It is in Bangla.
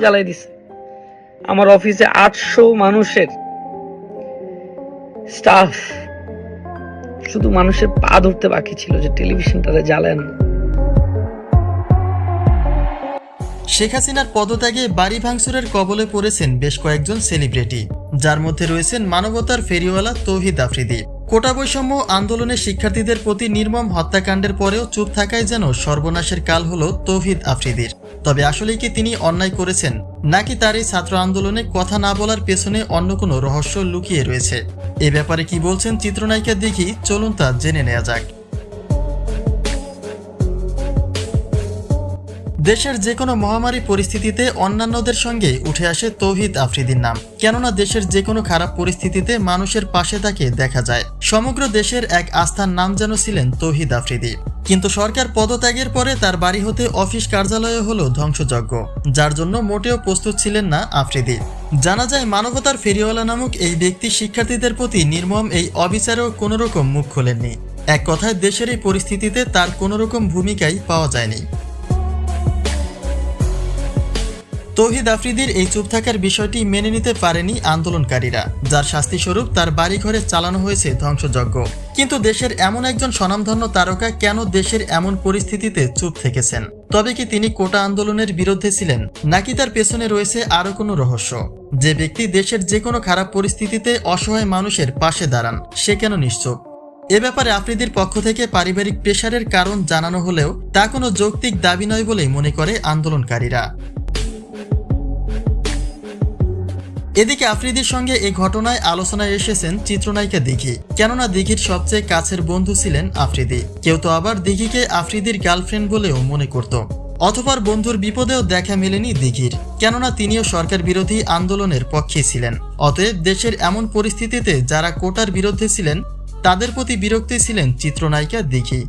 জ্বালাই দিছে। আমার অফিসে আটশো মানুষের স্টাফ শুধু মানুষের পা ধরতে বাকি ছিল যে টেলিভিশনটারে জ্বালেন শেখ হাসিনার পদত্যাগে বাড়ি ভাঙচুরের কবলে পড়েছেন বেশ কয়েকজন সেলিব্রিটি যার মধ্যে রয়েছেন মানবতার ফেরিওয়ালা তৌহিদ আফ্রিদি। কোটা বৈষম্য আন্দোলনে শিক্ষার্থীদের প্রতি নির্মম হত্যাকাণ্ডের পরেও চুপ থাকায় যেন সর্বনাশের কাল হল তৌহিদ আফ্রিদির। তবে আসলে কি তিনি অন্যায় করেছেন? নাকি তার এই ছাত্র আন্দোলনে কথা না বলার পেছনে অন্য কোনো রহস্য লুকিয়ে রয়েছে? এ ব্যাপারে কি বলছেন চিত্রনায়িকা দেখি, চলুন তা জেনে নেওয়া যাক। দেশের যে কোনো মহামারী পরিস্থিতিতে অন্যান্যদের সঙ্গে উঠে আসে তৌহিদ আফ্রিদির নাম। কেননা দেশের যে কোনো খারাপ পরিস্থিতিতে মানুষের পাশে তাকে দেখা যায়। সমগ্র দেশের এক আস্থার নাম যেন ছিলেন তৌহিদ আফ্রিদি। কিন্তু সরকার পদত্যাগের পরে তার বাড়ি হতে অফিস কার্যালয়ে হলো ধ্বংসযজ্ঞ, যার জন্য মোটেও প্রস্তুত ছিলেন না আফ্রিদি। জানা যায় মানবতার ফেরিওয়ালা নামক এই ব্যক্তি শিক্ষার্থীদের প্রতি নির্মম এই অবিচারেও কোনো রকম মুখ খোলেননি। এক কথায় দেশের এই পরিস্থিতিতে তার কোনোরকম ভূমিকাই পাওয়া যায়নি। তৌহিদ আফ্রিদির এই চুপ থাকার বিষয়টি মেনে নিতে পারেনি আন্দোলনকারীরা, যার শাস্তিস্বরূপ তার বাড়িঘরে চালানো হয়েছে ধ্বংসযজ্ঞ। কিন্তু দেশের এমন একজন স্বনামধন্য তারকা কেন দেশের এমন পরিস্থিতিতে চুপ থেকেছেন? তবে কি তিনি কোটা আন্দোলনের বিরুদ্ধে ছিলেন, নাকি তার পেছনে রয়েছে আরও কোনো রহস্য? যে ব্যক্তি দেশের যে কোনো খারাপ পরিস্থিতিতে অসহায় মানুষের পাশে দাঁড়ান, সে কেন নিশ্চুপ? এ ব্যাপারে আফ্রিদির পক্ষ থেকে পারিবারিক প্রেশারের কারণ জানানো হলেও তা কোনো যৌক্তিক দাবি নয় বলেই মনে করে আন্দোলনকারীরা। এদিকে আফ্রিদির সঙ্গে এই ঘটনায় আলোচনায় এসেছেন চিত্রনায়িকা দিঘি। কেননা দিঘির সবচেয়ে কাছের বন্ধু ছিলেন আফ্রিদি। কেউ তো আবার দিঘিকে আফ্রিদির গার্লফ্রেন্ড বলেও মনে করত। অথবা বন্ধুর বিপদেও দেখা মেলেনি দিঘির। কেননা তিনিও সরকার বিরোধী আন্দোলনের পক্ষে ছিলেন। অতএব দেশের এমন পরিস্থিতিতে যারা কোটার বিরুদ্ধে ছিলেন, তাদের প্রতি বিরক্তি ছিলেন চিত্রনায়িকা দিঘি।